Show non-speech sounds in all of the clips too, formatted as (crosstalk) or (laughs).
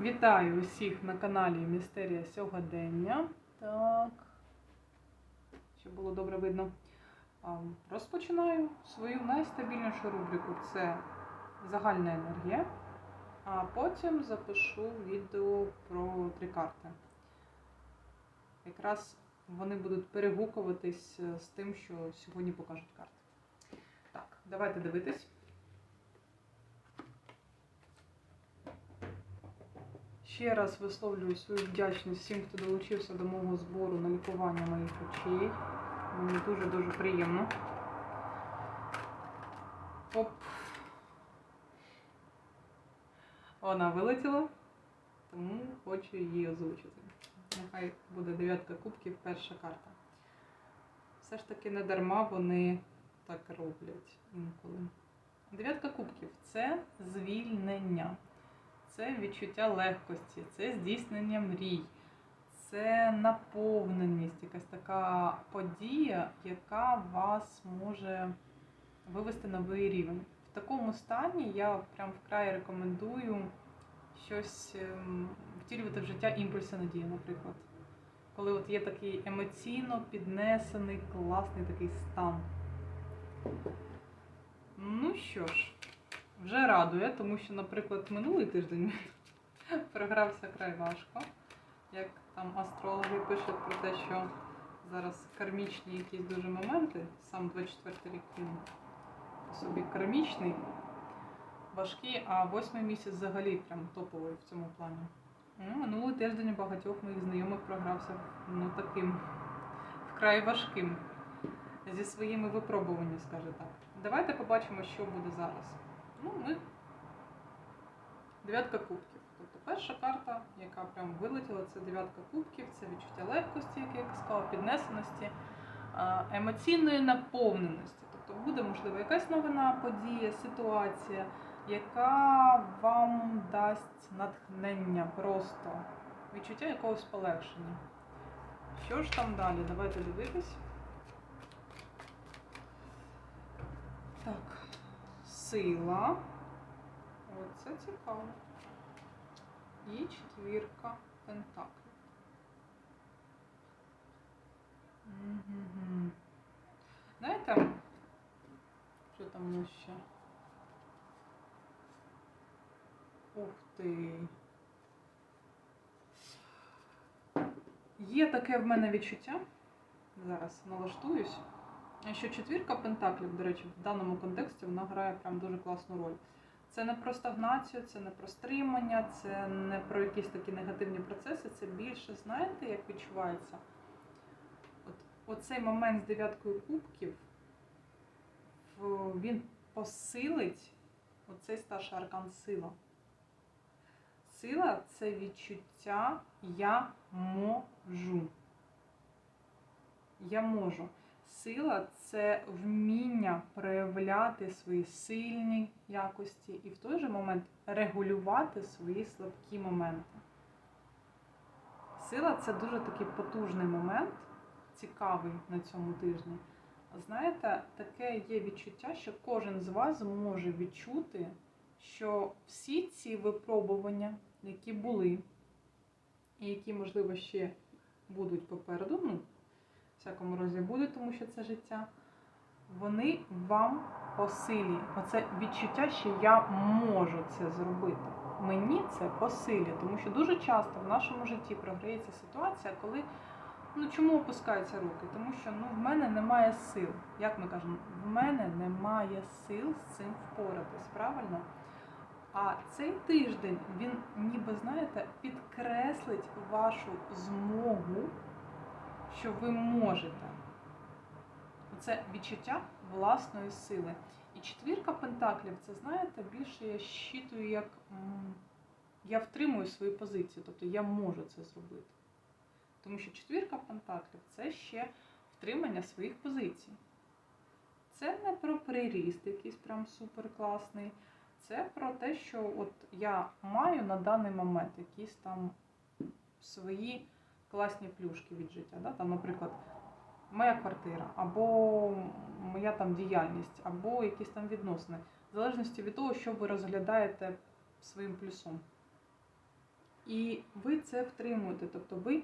Вітаю усіх на каналі Містерія Сьогодення. Так, щоб було добре видно. Розпочинаю свою найстабільнішу рубрику це загальна енергія. А потім запишу відео про три карти. Якраз вони будуть перегукуватись з тим, що сьогодні покажуть карти. Так, давайте дивитись. Ще раз висловлюю свою вдячність всім, хто долучився до мого збору на лікування моїх очей. Мені дуже-дуже приємно. Оп. Вона вилетіла, тому хочу її озвучити. Нехай буде дев'ятка кубків, перша карта. Все ж таки не дарма вони так роблять інколи. Дев'ятка кубків це звільнення це відчуття легкості, це здійснення мрій, це наповненість, якась така подія, яка вас може вивести на новий рівень. В такому стані я прям вкрай рекомендую щось ем, втілювати в життя імпульси надії, наприклад. Коли от є такий емоційно піднесений, класний такий стан. Ну що ж. Вже радує, тому що, наприклад, минулий тиждень (laughs) програвся край важко. Як там астрологи пишуть про те, що зараз кармічні якісь дуже моменти, сам 24 рік він собі кармічний, важкий, а восьмий місяць взагалі прям топовий в цьому плані. Ну, Минулий тиждень багатьох моїх знайомих програвся ну, таким вкрай важким, зі своїми випробуваннями, скажу так. Давайте побачимо, що буде зараз. Ну, ми дев'ятка кубків. Тобто перша карта, яка прям вилетіла, це дев'ятка кубків, це відчуття легкості, як я сказала, піднесеності, емоційної наповненості. Тобто буде, можливо, якась новина, подія, ситуація, яка вам дасть натхнення, просто відчуття якогось полегшення. Що ж там далі? Давайте дивитись. Так сила. Оце цікаво. І четвірка пентаклів. Угу. Знаєте, що там у нас ще? Ух ти. Є таке в мене відчуття. Зараз налаштуюсь. Що четвірка пентаклів, до речі, в даному контексті вона грає прям дуже класну роль. Це не про стагнацію, це не про стримання, це не про якісь такі негативні процеси, це більше, знаєте, як відчувається? От, Оцей момент з дев'яткою кубків, він посилить оцей старший аркан сила. Сила це відчуття я можу. Я можу. Сила це вміння проявляти свої сильні якості і в той же момент регулювати свої слабкі моменти. Сила це дуже такий потужний момент, цікавий на цьому тижні. Знаєте, таке є відчуття, що кожен з вас зможе відчути, що всі ці випробування, які були, і які, можливо, ще будуть попереду, ну, всякому разі буде, тому що це життя. Вони вам по. Оце відчуття, що я можу це зробити. Мені це по тому що дуже часто в нашому житті програється ситуація, коли ну чому опускаються руки? Тому що ну в мене немає сил. Як ми кажемо, в мене немає сил з цим впоратись, правильно? А цей тиждень він, ніби знаєте, підкреслить вашу змогу що ви можете. Це відчуття власної сили. І четвірка пентаклів, це, знаєте, більше я щитую, як я втримую свою позицію, тобто я можу це зробити. Тому що четвірка пентаклів це ще втримання своїх позицій. Це не про приріст, якийсь прям супер класний. Це про те, що от я маю на даний момент якісь там свої класні плюшки від життя. Да? Там, Наприклад, моя квартира, або моя там діяльність, або якісь там відносини. В залежності від того, що ви розглядаєте своїм плюсом. І ви це втримуєте, тобто ви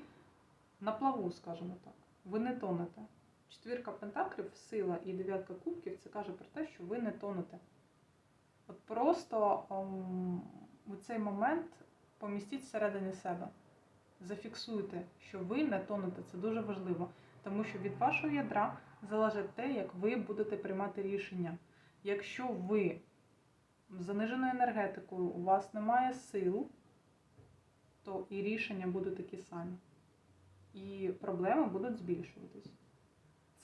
на плаву, скажімо так, ви не тонете. Четвірка пентаклів, сила і дев'ятка кубків це каже про те, що ви не тонете. От просто ем, у цей момент помістіть всередині себе. Зафіксуйте, що ви не тонете. Це дуже важливо, тому що від вашого ядра залежить те, як ви будете приймати рішення. Якщо ви заниженою енергетикою, у вас немає сил, то і рішення будуть такі самі. І проблеми будуть збільшуватись.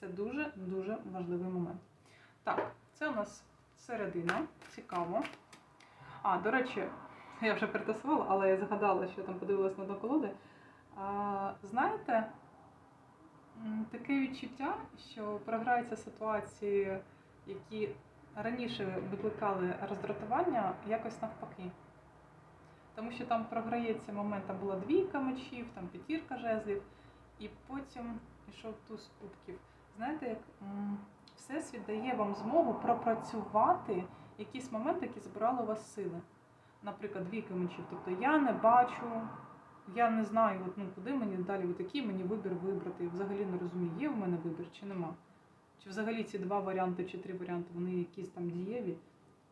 Це дуже-дуже важливий момент. Так, це у нас середина. Цікаво. А, до речі, я вже притасувала, але я згадала, що там подивилась на до колоди. Знаєте, таке відчуття, що програються ситуації, які раніше викликали роздратування, якось навпаки. Тому що там програється момент, там була двійка мечів, там п'ятірка жезлів, і потім пішов туз кубків. Знаєте, як Всесвіт дає вам змогу пропрацювати якісь моменти, які збирали у вас сили. Наприклад, двійка мечів. Тобто я не бачу, я не знаю, от, ну, куди мені далі от мені вибір вибрати. Я взагалі не розумію, є в мене вибір чи нема. Чи взагалі ці два варіанти чи три варіанти, вони якісь там дієві,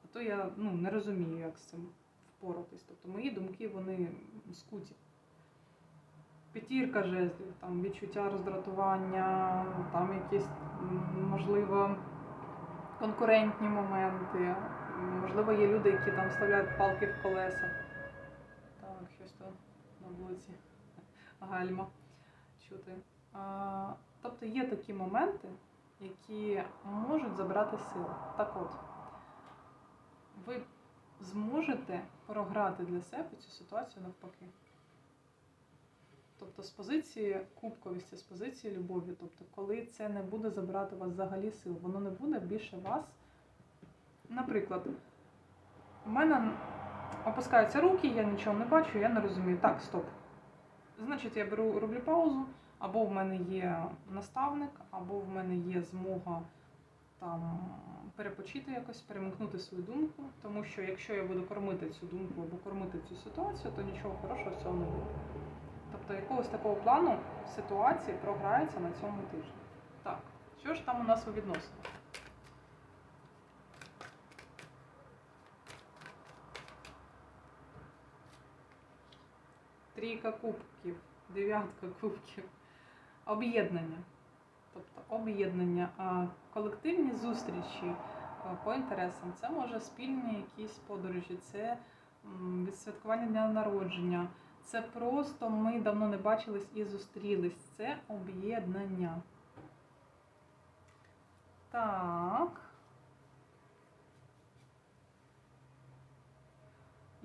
а то я ну, не розумію, як з цим впоратись. Тобто мої думки вони скуті. П'ятірка жезлів, там відчуття роздратування, там якісь, можливо, конкурентні моменти. Можливо, є люди, які там вставляють палки в колеса. Так, щось там на вулиці гальма чути. А, тобто є такі моменти, які можуть забрати сили. Так от, ви зможете програти для себе цю ситуацію навпаки. Тобто з позиції кубковісті, з позиції любові. Тобто, коли це не буде забирати у вас взагалі сил, воно не буде більше вас. Наприклад, у мене опускаються руки, я нічого не бачу, я не розумію. Так, стоп. Значить, я беру, роблю паузу, або в мене є наставник, або в мене є змога там перепочити якось, перемкнути свою думку. Тому що якщо я буду кормити цю думку або кормити цю ситуацію, то нічого хорошого з цього не буде. Тобто якогось такого плану ситуації програється на цьому тижні. Так, що ж там у нас у відносинах? Трійка кубків, дев'ятка кубків, об'єднання. Тобто об'єднання, а, колективні зустрічі по інтересам. Це може спільні якісь подорожі, це відсвяткування дня народження. Це просто ми давно не бачились і зустрілись. Це об'єднання. Так.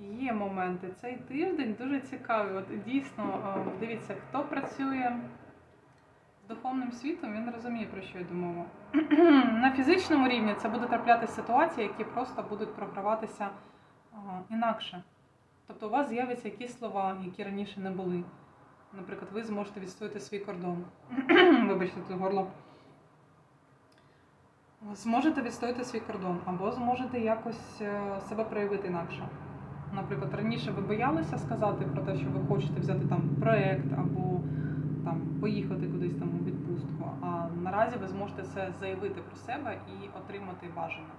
Є моменти. Цей тиждень дуже цікавий. От дійсно, е, дивіться, хто працює з духовним світом, він розуміє, про що йде мова. (clears throat) На фізичному рівні це буде траплятися ситуації, які просто будуть програватися е, інакше. Тобто у вас з'являться якісь слова, які раніше не були. Наприклад, ви зможете відстояти свій кордон. (clears throat) Вибачте, тут горло. Зможете відстояти свій кордон, або зможете якось е, себе проявити інакше. Наприклад, раніше ви боялися сказати про те, що ви хочете взяти там проєкт або там поїхати кудись там у відпустку. А наразі ви зможете це заявити про себе і отримати бажане.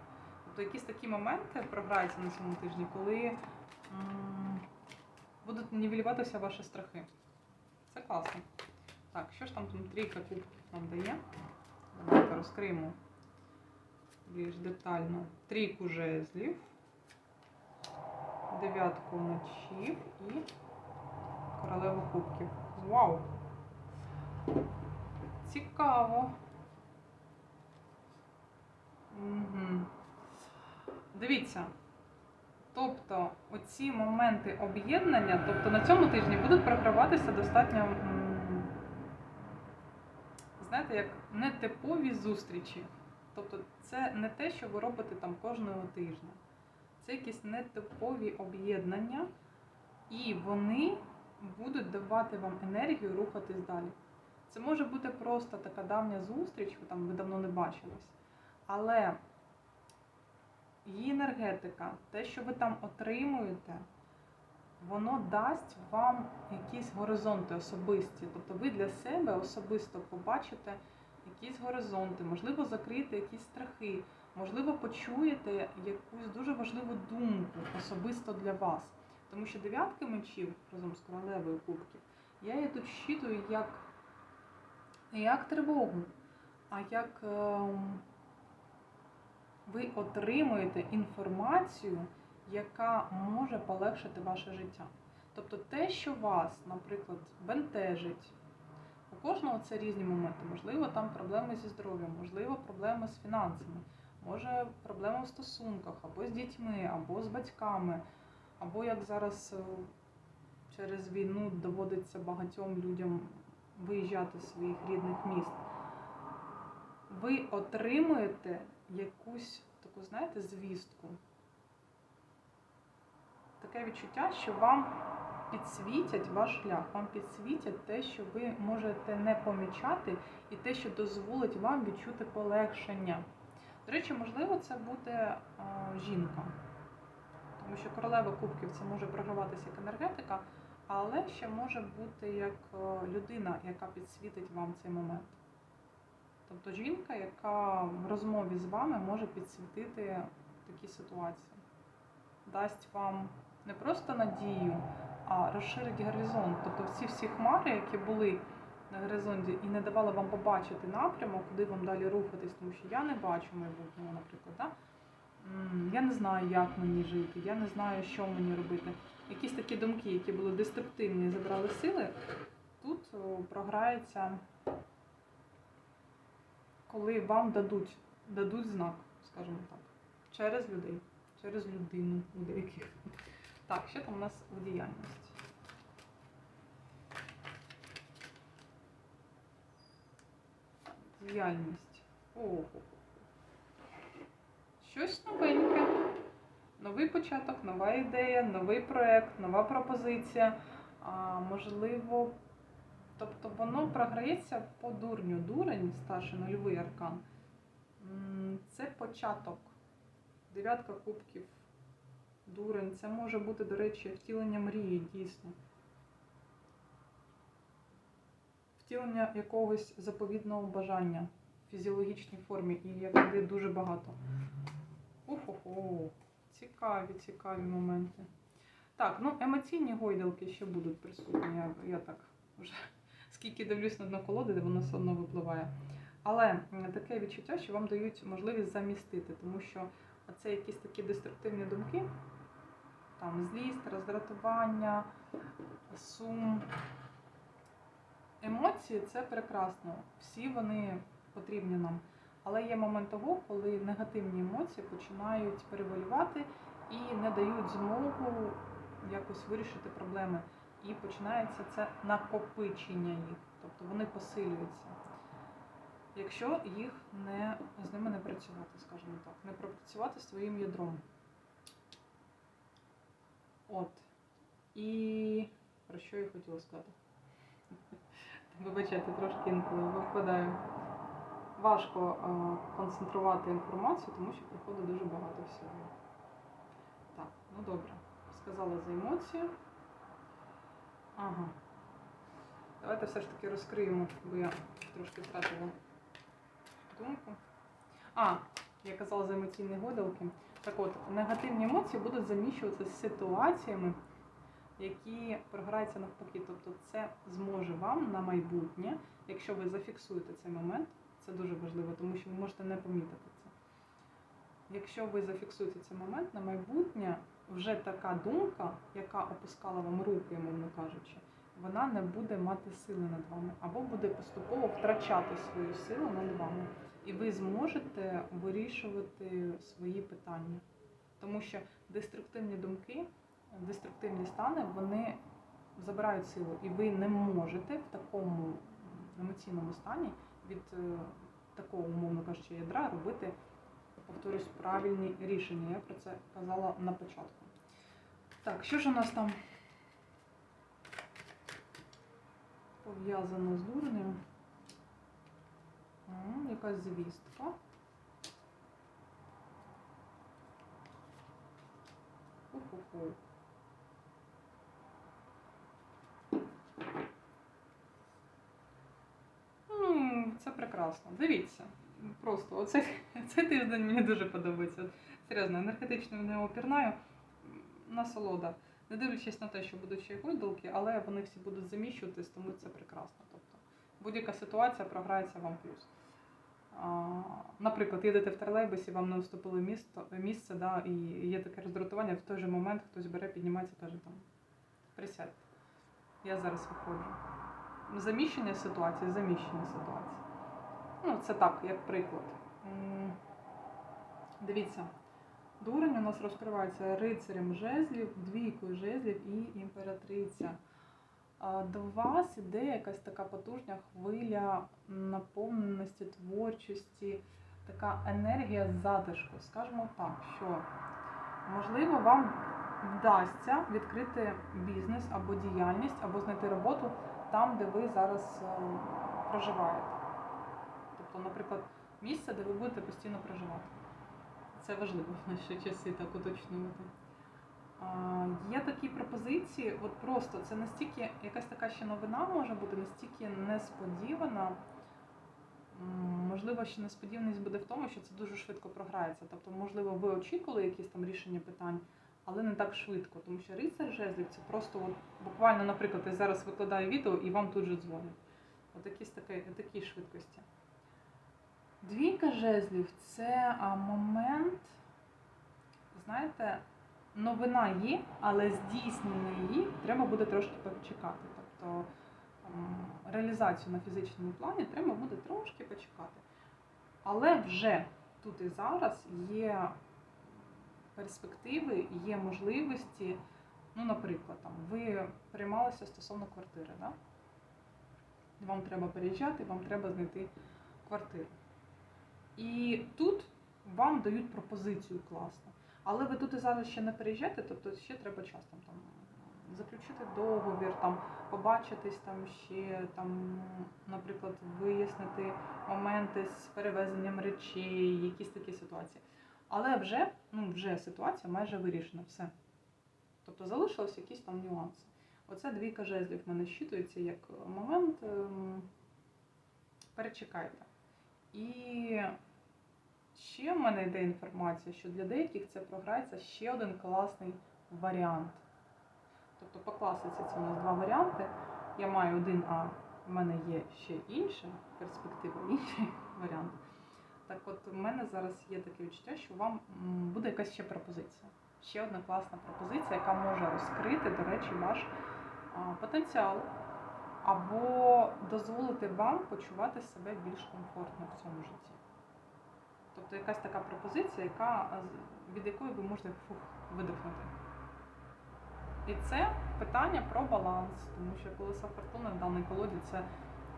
Тобто якісь такі моменти програються на цьому тижні, коли м, будуть нівелюватися ваші страхи. Це класно. Так, що ж там там трійка кубків нам дає? Давайте розкриємо більш детально. Трійку жезлів, дев'ятку мечів і королеву кубків. Вау! Цікаво. Угу. Дивіться. Тобто оці моменти об'єднання, тобто на цьому тижні будуть програватися достатньо, знаєте, як нетипові зустрічі. Тобто це не те, що ви робите там кожного тижня. Це якісь нетипові об'єднання, і вони будуть давати вам енергію рухатись далі. Це може бути просто така давня зустріч, ви там ви давно не бачились. Але її енергетика, те, що ви там отримуєте, воно дасть вам якісь горизонти особисті. Тобто ви для себе особисто побачите якісь горизонти, можливо, закриєте якісь страхи, можливо, почуєте якусь дуже важливу думку особисто для вас. Тому що дев'ятки мечів разом з королевою кубків, я її тут щитую як, як тривогу, а як ем, ви отримуєте інформацію, яка може полегшити ваше життя. Тобто те, що вас, наприклад, бентежить, у кожного це різні моменти. Можливо, там проблеми зі здоров'ям, можливо, проблеми з фінансами, може проблеми в стосунках, або з дітьми, або з батьками, або як зараз е, через війну доводиться багатьом людям виїжджати з своїх рідних міст. Ви отримуєте якусь таку, знаєте, звістку. Таке відчуття, що вам підсвітять ваш шлях, вам підсвітять те, що ви можете не помічати, і те, що дозволить вам відчути полегшення. До речі, можливо, це буде а, жінка, тому що королева кубків це може програватися як енергетика, але ще може бути як е, людина, яка підсвітить вам цей момент. Тобто жінка, яка в розмові з вами може підсвітити такі ситуації, дасть вам не просто надію, а розширить горизонт. Тобто всі всі хмари, які були на горизонті і не давали вам побачити напрямок, куди вам далі рухатись, тому що я не бачу майбутнього, наприклад. Да? Я не знаю, як мені жити, я не знаю, що мені робити. Якісь такі думки, які були деструктивні забрали сили, тут програється, коли вам дадуть, дадуть знак, скажімо так, через людей, через людину у деяких. Так, що там у нас в діяльності? Діяльність. Ого. Щось новеньке. Новий початок, нова ідея, новий проект, нова пропозиція. А, можливо, тобто воно програється по дурню. Дурень, старший нульовий аркан. Це початок. Дев'ятка кубків. Дурень. Це може бути, до речі, втілення мрії, дійсно. Втілення якогось заповідного бажання в фізіологічній формі, і як іде дуже багато. Уху-ху. Цікаві, цікаві моменти. Так, ну емоційні гойдалки ще будуть присутні. Я, я так вже (laughs) скільки дивлюсь на дно колоди, воно все одно випливає. Але таке відчуття, що вам дають можливість замістити, тому що це якісь такі деструктивні думки, там злість, роздратування, сум. Емоції це прекрасно. Всі вони потрібні нам. Але є момент того, коли негативні емоції починають перевалювати і не дають змогу якось вирішити проблеми. І починається це накопичення їх, тобто вони посилюються. Якщо їх не з ними не працювати, скажімо так, не пропрацювати своїм ядром. От. І про що я хотіла сказати? Вибачайте, трошки інколи випадаю. Важко е, концентрувати інформацію, тому що приходить дуже багато всього. Так, ну добре. Сказала за емоції. Ага. Давайте все ж таки розкриємо, бо я трошки втратила думку. А, я казала за емоційні гойдалки. Так от, негативні емоції будуть заміщуватися з ситуаціями, які програються навпаки. Тобто це зможе вам на майбутнє, якщо ви зафіксуєте цей момент, це дуже важливо, тому що ви можете не помітити це. Якщо ви зафіксуєте цей момент на майбутнє, вже така думка, яка опускала вам руки, мовно кажучи, вона не буде мати сили над вами, або буде поступово втрачати свою силу над вами. І ви зможете вирішувати свої питання. Тому що деструктивні думки, деструктивні стани, вони забирають силу, і ви не можете в такому емоційному стані від е, такого, умовно кажучи, ядра робити, повторюсь, правильні рішення. Я про це казала на початку. Так, що ж у нас там пов'язано з дурнем? Якась звістка. Ху-ху-ху. Прекрасно. Дивіться, просто оцей, (laughs) цей тиждень мені дуже подобається. Серйозно, енергетично в нього пірнаю. Насолода. Не дивлячись на те, що будуть ще й гойдалки, але вони всі будуть заміщуватись, тому це прекрасно. Тобто будь-яка ситуація програється вам плюс. А, наприклад, їдете в тролейбусі, вам не уступили місто, місце, да, і є таке роздратування, в той же момент хтось бере, піднімається каже там присядьте. Я зараз виходжу. Заміщення ситуації, заміщення ситуації. Ну, це так, як приклад. Дивіться, дурень у нас розкривається рицарем жезлів, двійкою жезлів і імператриця. До вас іде якась така потужна хвиля наповненості, творчості, така енергія затишку. Скажімо так, що можливо вам вдасться відкрити бізнес або діяльність, або знайти роботу там, де ви зараз е, проживаєте. Тобто, наприклад, місце, де ви будете постійно проживати. Це важливо в наші часи так уточнювати. Є такі пропозиції, от просто це настільки якась така ще новина може бути, настільки несподівана. Можливо, ще несподіваність буде в тому, що це дуже швидко програється. Тобто, можливо, ви очікували якісь там рішення питань, але не так швидко, тому що рицар жезлів це просто от, буквально, наприклад, я зараз викладаю відео і вам тут же дзвонять. От якісь такі, швидкості. Двійка жезлів це момент, знаєте, новина є, але здійснення її треба буде трошки почекати. Тобто реалізацію на фізичному плані треба буде трошки почекати. Але вже тут і зараз є перспективи, є можливості. Ну, наприклад, там, ви приймалися стосовно квартири, да? вам треба переїжджати, вам треба знайти квартиру. І тут вам дають пропозицію класно. Але ви тут і зараз ще не переїжджаєте, тобто ще треба час там, там заключити договір, там побачитись там ще там, наприклад, вияснити моменти з перевезенням речей, якісь такі ситуації. Але вже, ну, вже ситуація майже вирішена, все. Тобто залишились якісь там нюанси. Оце двійка жезлів в мене щитується як момент. ем, Перечекайте. І ще в мене йде інформація, що для деяких це програється ще один класний варіант. Тобто по класиці це у нас два варіанти. Я маю один, а в мене є ще інша перспектива, інший (laughs) варіант. Так от у мене зараз є таке відчуття, що вам буде якась ще пропозиція. Ще одна класна пропозиція, яка може розкрити, до речі, ваш потенціал або дозволити вам почувати себе більш комфортно в цьому житті. Тобто якась така пропозиція, яка, від якої ви можете фух, видихнути. І це питання про баланс, тому що колесо фортуни в даній колоді це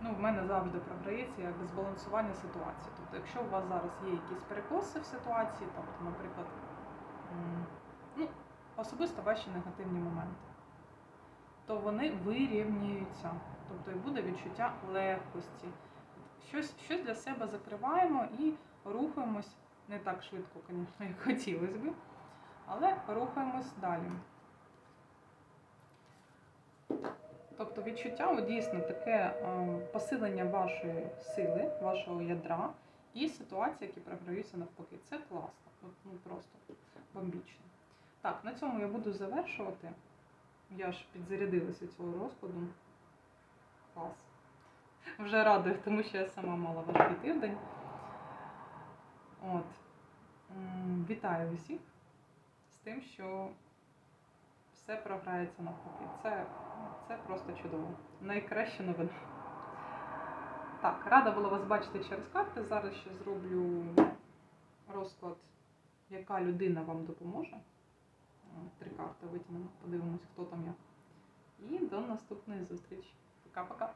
ну, в мене завжди програється як збалансування ситуації. Тобто, якщо у вас зараз є якісь перекоси в ситуації, тобто, наприклад, ну, особисто ваші негативні моменти, то вони вирівнюються. Тобто і буде відчуття легкості. Щось, щось для себе закриваємо і рухаємось не так швидко, звісно, як хотілося б, але рухаємось далі. Тобто відчуття дійсно таке посилення вашої сили, вашого ядра і ситуації, які програються навпаки. Це класно, ну просто бомбічно. Так, на цьому я буду завершувати. Я ж підзарядилася цього розкладу. Клас. Вже радую, тому що я сама мала важкий тиждень. От. Вітаю усіх з тим, що все програється навпаки. Це, це просто чудово. Найкраща новина. Так, рада була вас бачити через карти. Зараз ще зроблю розклад, яка людина вам допоможе. Три карти витягнемо, подивимось, хто там я. І до наступної зустрічі. Пока-пока.